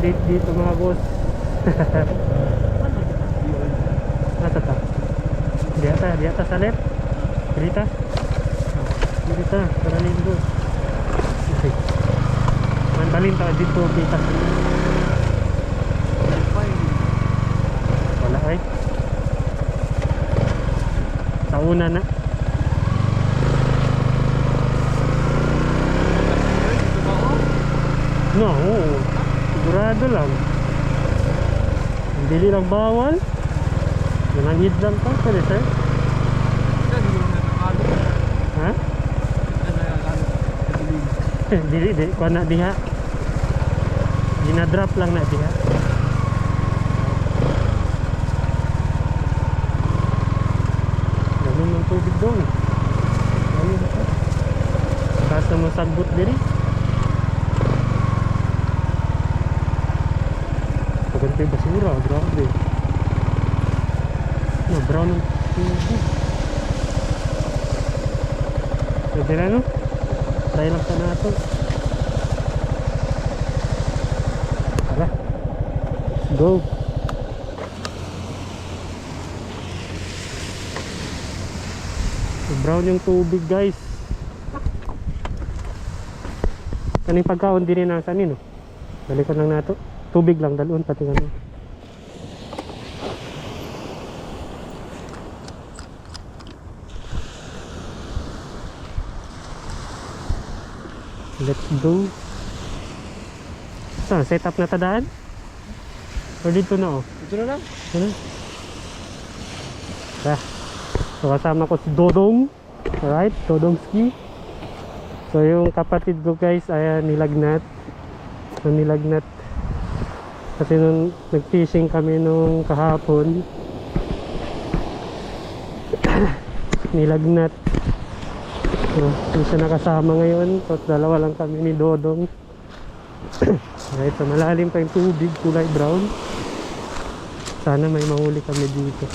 Nagde-date dito mga boss. Nasa ta? Di ata, di ata sa left. Dirita. Dirita, para linggo. Okay. Manbalin ta dito kita. Wala ay. Sa una na. No. Sigurado lang. Hindi lang bawal. Nanangid lang to, pwede sir. Ha? Dili, di, kuha na diha. Ginadrop lang na diha. Ganun ng tubig doon. Pa. Basta mo sagbot diri. Pagantay basura, grabe. No, brown ang tubig. Pwede na no? Try lang sa nato. Tara. Go. So, brown yung tubig guys. Kaning pagkaon din na sa nino. Balikan lang nato. Tubig lang dalun pati ano. Let's go. Saan? Set up na tadaan? Or dito na oh? Ito na lang. Ano? Tara. So kasama ko si Dodong. Alright, Dodong Ski. So yung kapatid ko guys ay nilagnat. So nilagnat. Kasi nung nag-fishing kami nung kahapon. nilagnat. So, hindi siya nakasama ngayon. So dalawa lang kami ni Dodong. Alright, so malalim pa yung tubig, kulay brown. Sana may mahuli kami dito.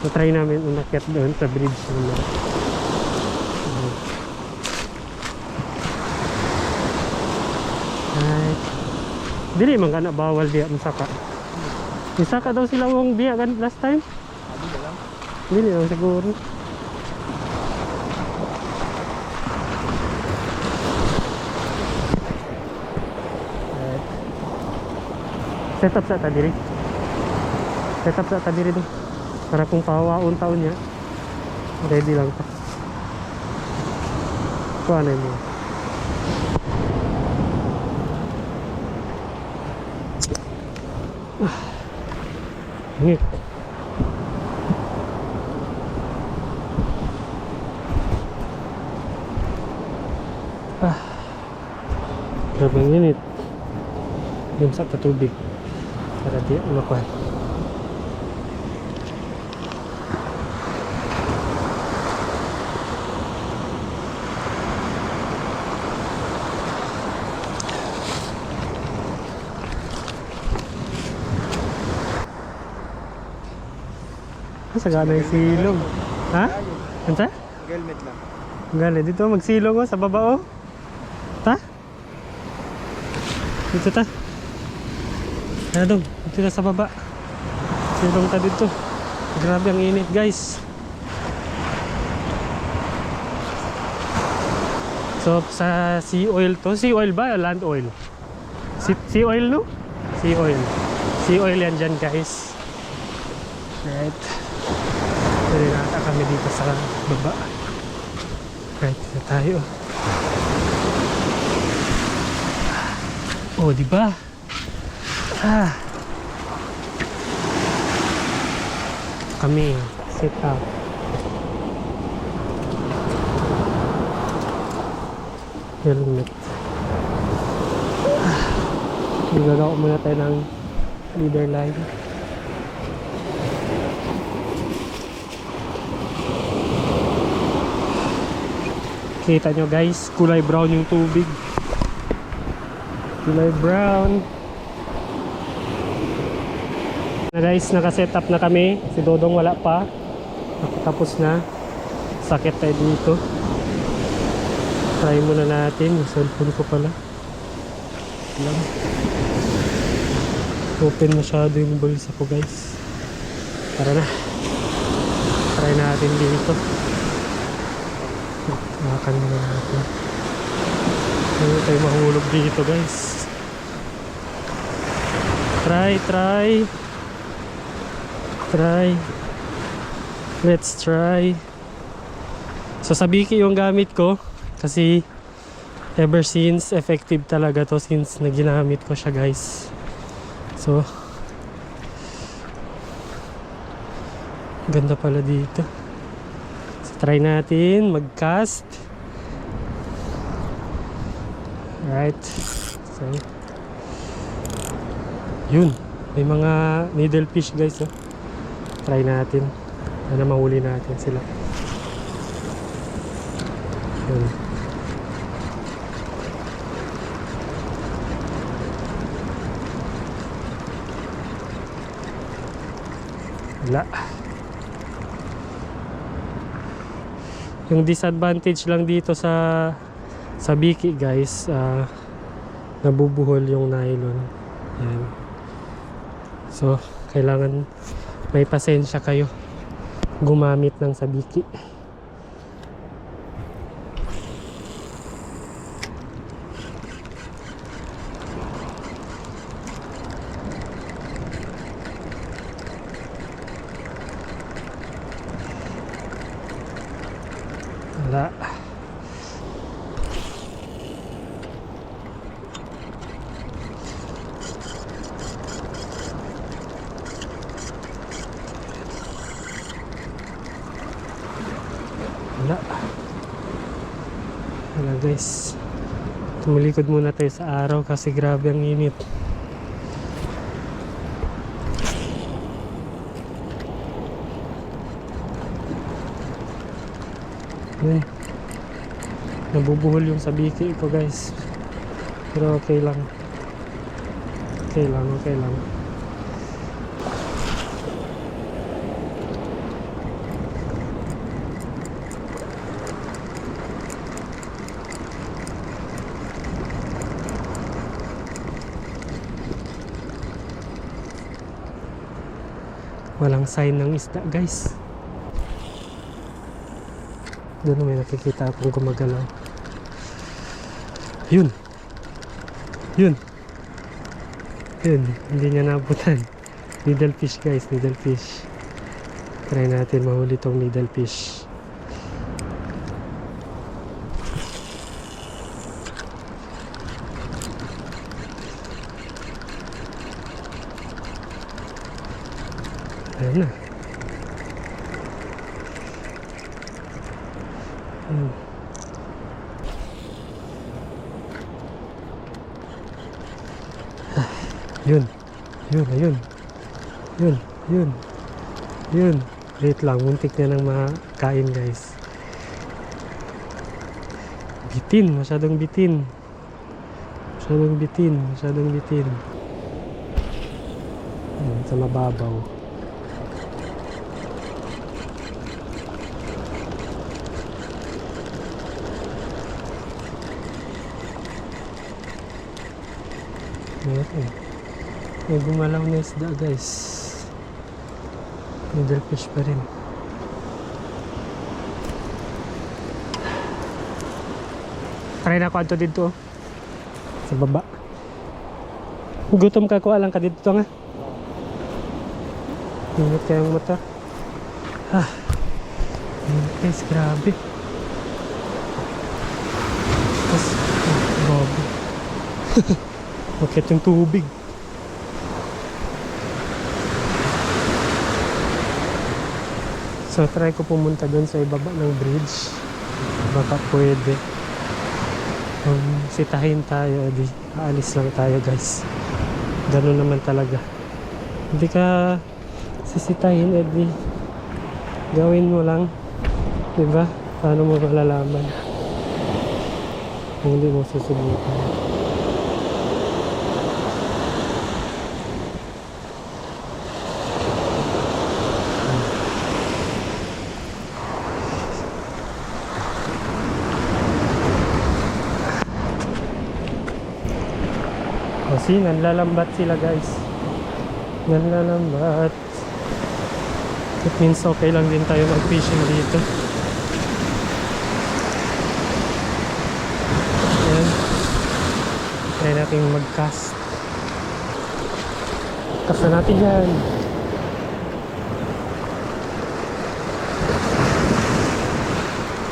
So try namin umakyat doon sa bridge nila. Dili man kana bawal diya ang saka. Yung saka daw sila wong diya kan last time. Dili lang siguro. Set up sa ta diri. Set up sa ta diri do. Para kung pawaon taon niya. Ready lang ta. Kuha na mo. Ngit. Ah. Grabe ang init. Yung sa tubig. Para di umakuhan. Sagana yung silong. Ha? Ano? Helmet lang. Gali, dito magsilong oh, sa baba oh. Ta? Dito ta. Ano dong? Dito ta sa baba. Silong ta dito. Grabe ang init guys. So sa sea oil to, sea oil ba land oil? Sea, sea oil no? Sea oil. Sea oil yan dyan guys. Right. Nata kami dito sa baba. Right, dito tayo. Oh, di ba? Ah. Kami, sit up. Helmet. Ah. Gagawa muna tayo ng leader line. Kita nyo guys, kulay brown yung tubig. Kulay brown. Na guys, nakaset up na kami. Si Dodong wala pa. Tapos na. Sakit tayo dito. Try muna natin. Yung cellphone ko pala. Lang. Open masyado yung bulsa ko guys. Tara na. Try natin dito. Makan muna natin. Hindi tayo mahulog dito guys. Try, try. Try. Let's try. So sa yung gamit ko kasi ever since effective talaga to since na ginamit ko siya guys. So ganda pala dito. Try natin mag-cast. Right. So yun. May mga needlefish guys. Oh. Try natin. Sana mahuli natin sila. Yun. Wala. Yung disadvantage lang dito sa sa Biki guys, ah, nabubuhol yung nylon. Yan. So, kailangan may pasensya kayo gumamit ng sabiki. Wala. Wala. Wala guys. Tumalikod muna tayo sa araw kasi grabe ang init. Yun. Nabubuhol yung sabiki ko guys. Pero okay lang. Okay lang, okay lang. Sign ng isda guys. Doon may nakikita akong gumagalaw. Yun. Yun. Yun. Hindi niya nabutan. Needlefish guys. Needlefish. Try natin mahuli tong needlefish. Ayan na. Hmm. Ah, Yun. Yun, ayun. Yun, yun. Yun. Wait lang, muntik na nang makain guys. Bitin, masyadong bitin. Masyadong bitin, masyadong bitin. Ayan, sa mababaw. Meron. May gumalaw na isda guys. Needlefish pa rin. Try na ko ato dito. oh. Sa baba. Gutom ka ko alang ka dito nga. Ingat kayong mata. Ah. Ingat guys, grabe. Tapos, oh, bago. Bakit yung tubig? So try ko pumunta doon sa ibaba ng bridge. Baka pwede. Um, sitahin tayo, di aalis lang tayo guys. Ganun naman talaga. Hindi ka sisitahin, edi gawin mo lang. Diba? Paano mo malalaman? Hindi mo susubukan. Kasi nanlalambat sila guys. Nanlalambat. It means okay lang din tayo mag-fishing dito. Ayan. Try natin mag-cast. Cast na natin yan.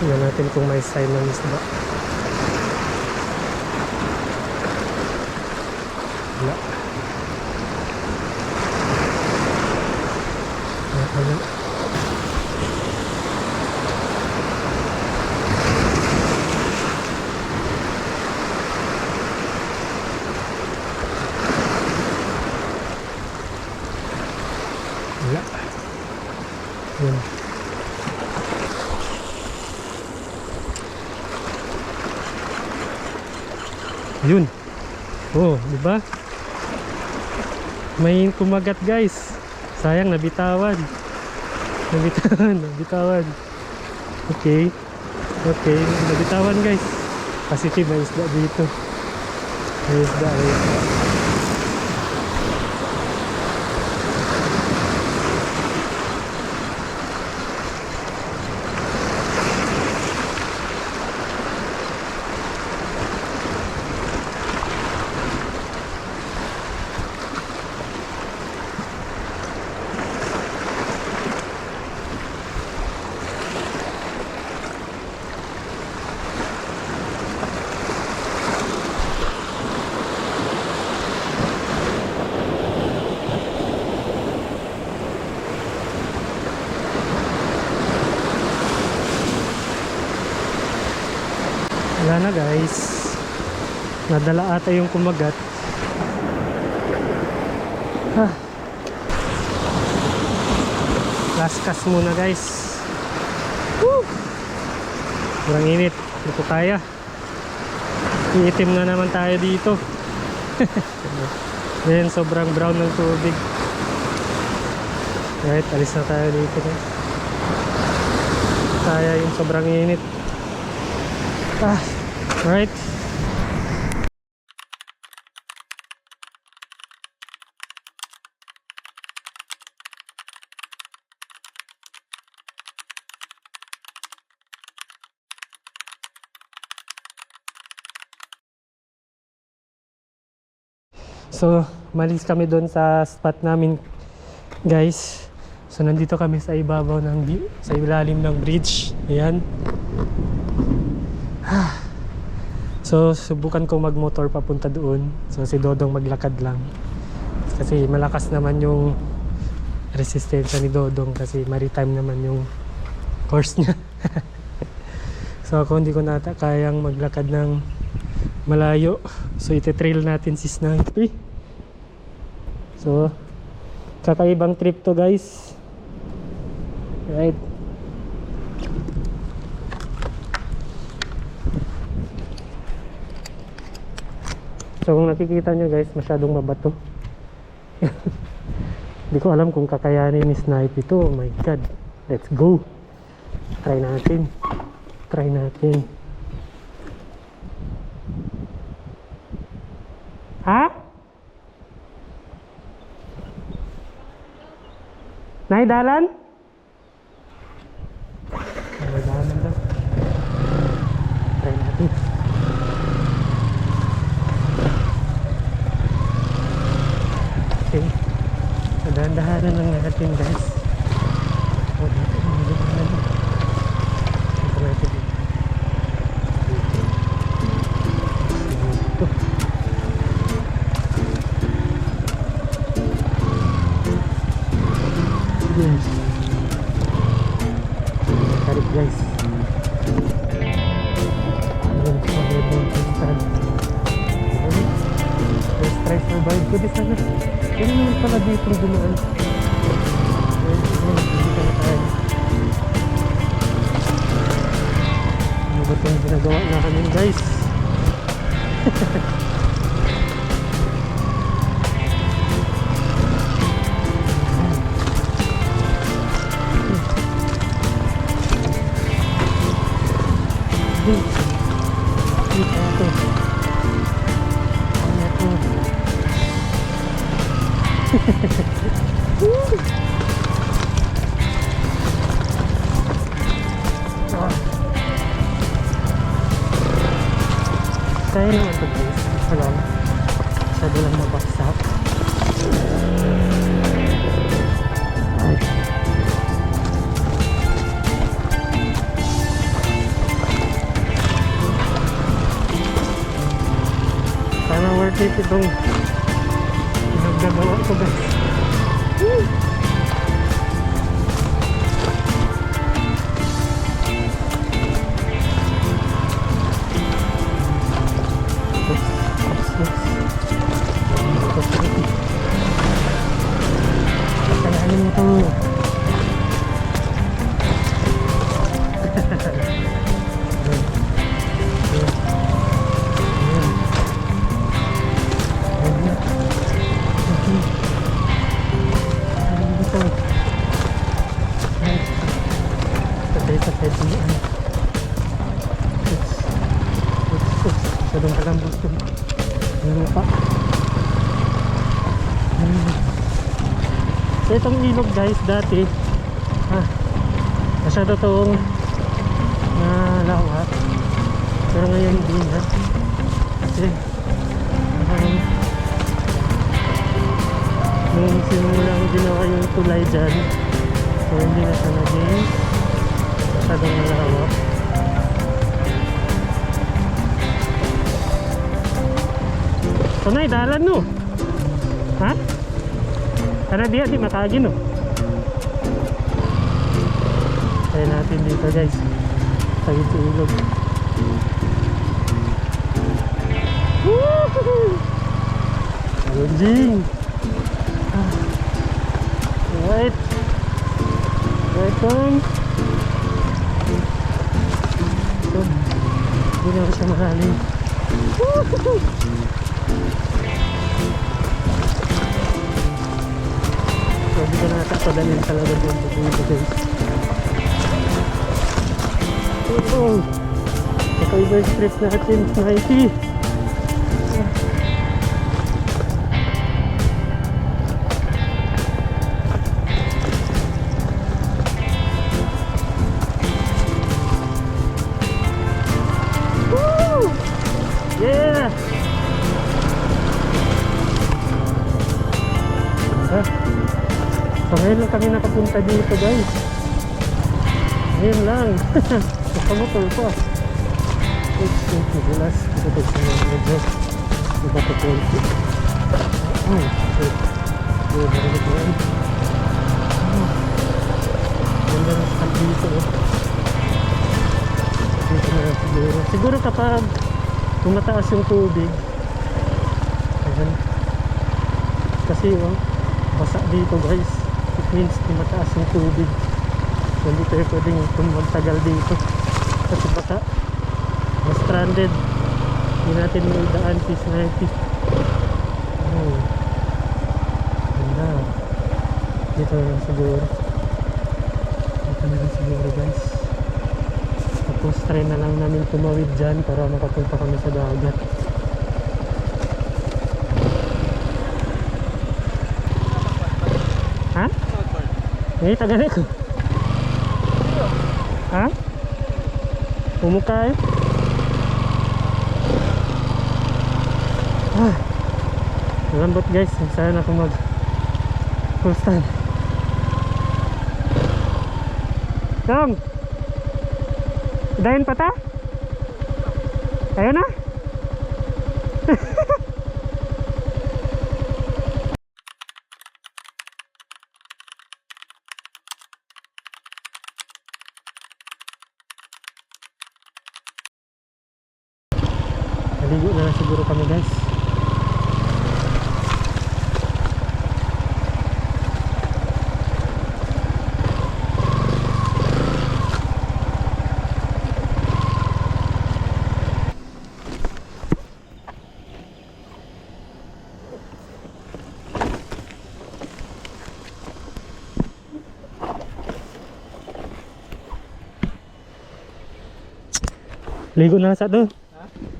Tingnan natin kung may sign ng isda. Wala. Wala, wala. Wala. Yun. Yun. Oh, di ba? May kumagat guys. Sayang nabitawan. Nabitawan, nabitawan. Okay. Okay, nabitawan guys. Positive may isda dito. May isda, may isda. Na guys. Nadala ata yung kumagat. Ah. Last muna guys. Woo! Kurang init. Dito tayo. Iitim na naman tayo dito. Ngayon sobrang brown ng tubig. Right, alis na tayo dito guys. Kaya yung sobrang init. Ah, right. So, malis kami doon sa spot namin, guys. So, nandito kami sa ibabaw ng sa ilalim ng bridge. Ayan. So, subukan ko magmotor papunta doon. So, si Dodong maglakad lang. Kasi malakas naman yung resistensya ni Dodong kasi maritime naman yung course niya. so, ako hindi ko nata kayang maglakad ng malayo. So, ite-trail natin si Snipey. So, kakaibang trip to guys. Right. So kung nakikita nyo guys, masyadong mabato. Hindi ko alam kung kakayanin ni Snipe ito. Oh my god. Let's go. Try natin. Try natin. Ha? Naidalan? Naidalan Ano ba itong ginagawa namin guys? worth it itong pinaggagawa ko guys. Woo! Ilog guys dati ah, masyado tong nalawak pero ngayon hindi na kasi um, nung simulang ginawa yung tulay dyan so hindi na siya naging masyadong nalawak Tunay, dalan no. Ha? Karena dia di makagin no. Kaya natin dito guys. Sa sa ilog. Woohoo! Challenging. Ah. Right. Welcome. So, hindi na ako siya malalim. Woohoo! napakadaling talaga doon dito guys oh, oh. okay guys trip natin 90 nakapunta dito guys. Ngayon lang. Nakamotor pa. Oops, oops, nagulas. Dito tayo sa mga medyo. Iba ko konti. Oh, shit. Hindi, marinig ko yan. Oh. Ganda ng spot dito oh. Dito na lang siguro. Siguro kapag tumataas yung tubig. Ayan. Kasi oh, basa dito guys. It means tumataas yung tubig. So, hindi tayo pwedeng tumagtagal dito. Kasi baka ma-stranded. Hindi natin may daan peace 90. Oh. Ganda. Dito na siguro. Dito na siguro guys. Tapos try na lang namin tumawid dyan para makapunta kami sa dagat. Ha? Eh, tagalan ko. Ha? Pumukay? Ah. Lambot guys. Sana ako mag full stand. Dong! Dahin pa ta? Ayaw na? Naligo na lang siguro kami guys. Ligo na lang sa doon.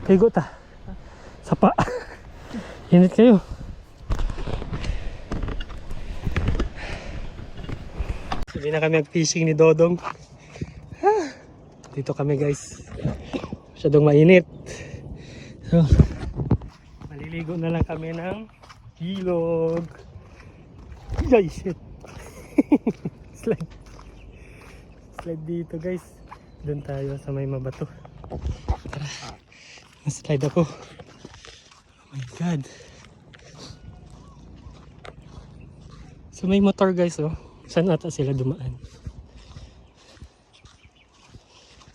Ligo ta. Sapa. Init kayo. Hindi na kami mag-fishing ni Dodong. Dito kami guys. Masyadong mainit. So, maliligo na lang kami ng ilog. Ay, shit. Slide. Slide dito guys. Doon tayo sa may mabato. Tara. Na-slide ako. Oh my god. So may motor guys oh. Saan ata sila dumaan?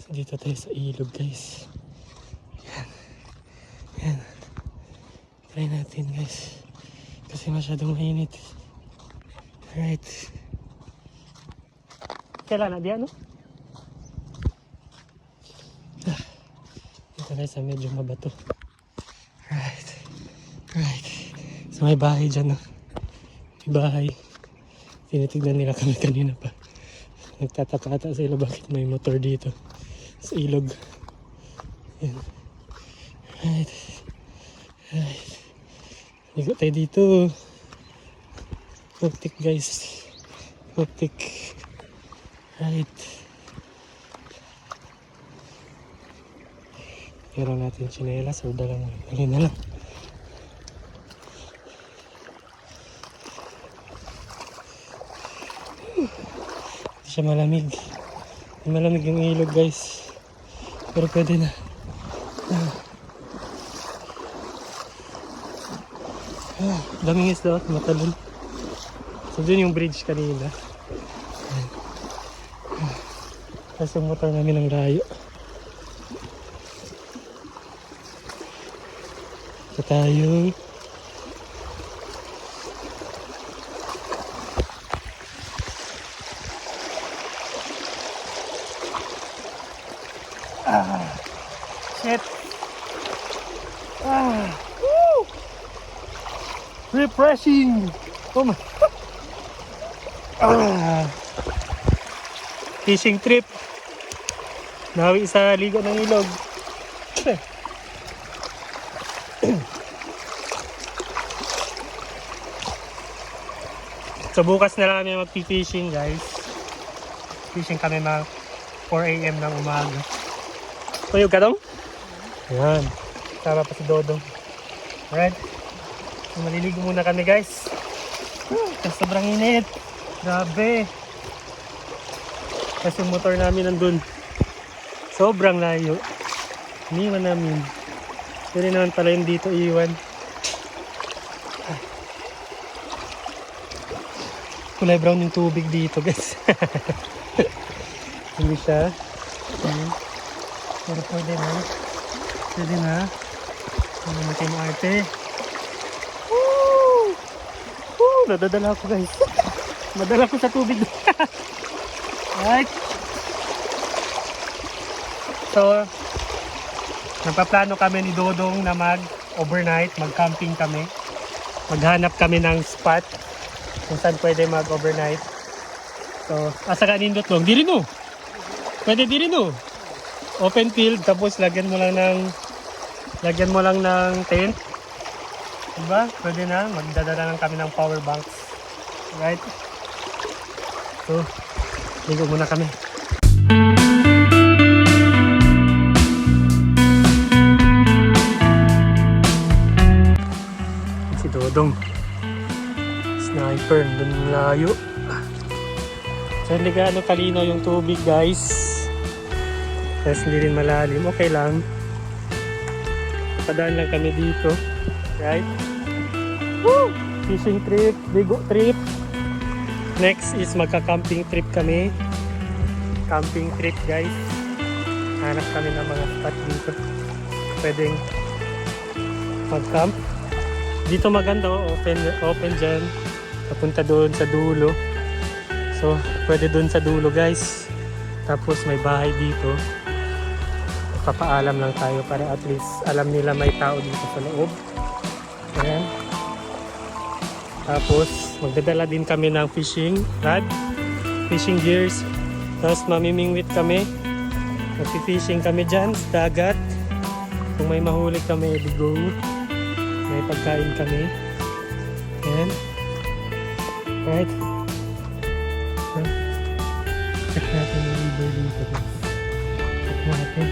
So dito tayo sa ilog guys. Yan. Yan. Try natin guys. Kasi masyadong mainit. Alright. Kailan na di ano? Dito tayo sa medyo mabato. Right. Right. So may bahay dyan, no? May bahay. Tinitignan nila kami kanina pa. Nagtataka ata sila bakit may motor dito. Sa ilog. Yan. Right. Right. Ligo tayo dito. Hoptik guys. Hoptik. Right. Pero natin chinelas or dala na. Dali na lang. Hindi siya malamig. Malamig yung ilog guys. Pero pwede na. Ah. Ah, daming isda at matalon. So dun yung bridge kanina. Ah. Tapos yung motor namin ng rayo. Ito tayo. Ah, shit. Ah, woo! Refreshing. Oh my. Ah. Fishing trip. Nawi sa liga ng ilog. So bukas na lang kami mag-fishing guys. Fishing kami mga 4 a.m. ng umaga. Tuyog ka dong? Ayan. Tama pa si Dodong. Alright. So, maliligo muna kami guys. Whew, sobrang init. Grabe. Kasi motor namin nandun. Sobrang layo. Iniwan namin. Pwede naman pala yung dito iwan. Kulay brown yung tubig dito guys. Hindi siya. Hmm. pero pwede na. Pwede na. Ano natin yung arte? Woo! Woo! nadadala ako guys. Madala ko sa tubig. Right. So nagpaplano kami ni Dodong na mag overnight mag camping kami. Maghanap kami ng spot kung pwede mag-overnight. So, asa ka nindot long? Di rin oh. Pwede di rin oh. Open field, tapos lagyan mo lang ng lagyan mo lang ng tent. Diba? Pwede na. Magdadala lang kami ng power banks. Right? So, ligo muna kami. Si Dodong sniper dun layo. So hindi gaano kalinaw yung tubig guys? Tapos hindi rin malalim. Okay lang. Padaan lang kami dito. Right? Woo! fishing trip. Bigo trip. Next is magka camping trip kami. Camping trip guys. Hanap kami ng mga spot dito. Pwedeng mag camp dito maganda oh, open open dyan papunta doon sa dulo so pwede doon sa dulo guys tapos may bahay dito papaalam lang tayo para at least alam nila may tao dito sa loob ayan tapos magdadala din kami ng fishing rod fishing gears tapos mamimingwit kami Magpi-fishing kami dyan sa dagat. Kung may mahuli kami, di go. May pagkain kami. Ayan. Right. So, check natin yung river dito. guys. Check natin.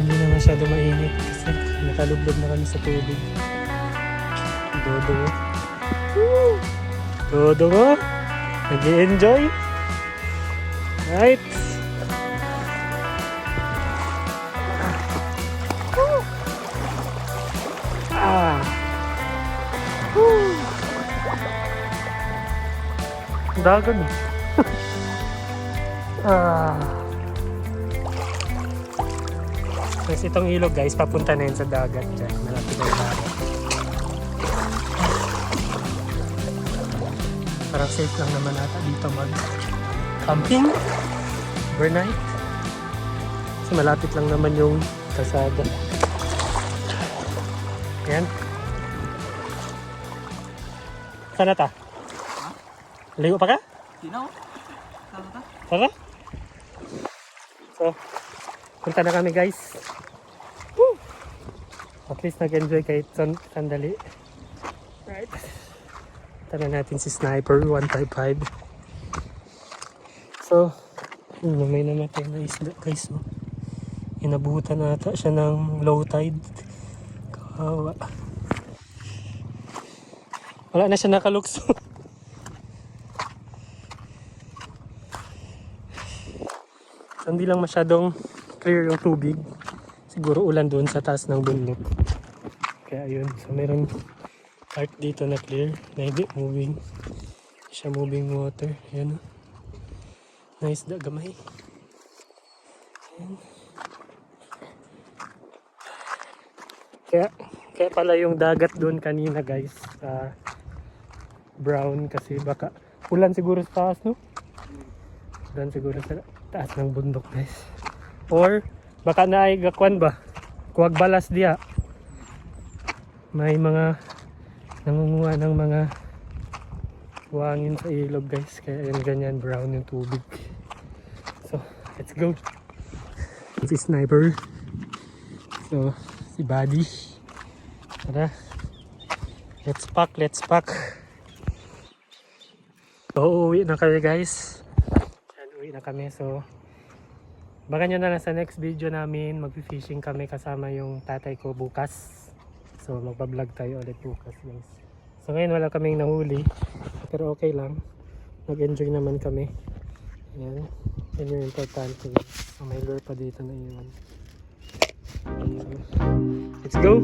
Hindi na masyado mainit kasi nakalublog na kami sa tubig. Dodo. Woo! Dodo mo. Nag-enjoy. Right. Dagan eh. ah. Tapos itong ilog guys, papunta na yun sa dagat dyan. Malapit na yung dagat. Parang safe lang naman ata dito mag camping overnight. Kasi malapit lang naman yung kasada. Yan. Sana ta? Ligo pa ka? Sino? Tara. So, punta na kami guys. Woo! At least nag-enjoy kahit san sandali. Right. Tara natin si Sniper 155. So, yun, may namatay na isda guys. No? Inabutan ata siya ng low tide. Kawawa. Wala na siya nakalukso. Hindi lang masyadong clear yung tubig. Siguro ulan doon sa taas ng bundok. Kaya yun. So meron part dito na clear na hindi moving. Siya moving water. Ayan. Nice da gamay. Ayan. Kaya, kaya pala yung dagat doon kanina guys. sa brown kasi baka ulan siguro sa taas no? Ulan siguro sa taas ng bundok guys. Or baka na ay gakwan ba? Kuwag balas diya. May mga nangunguha ng mga buhangin sa ilog guys. Kaya yan ganyan brown yung tubig. So, let's go. Si sniper. So, si buddy. Tara. Let's pack, let's pack. So, uuwi na kami guys. Na kami. So, baka nyo na lang sa next video namin. Mag-fishing kami kasama yung tatay ko bukas. So, magpa-vlog tayo ulit bukas guys. So, ngayon wala kaming nahuli. Pero okay lang. Nag-enjoy naman kami. Yan. Yan yung importante. So, may lure pa dito na iwan. Let's go!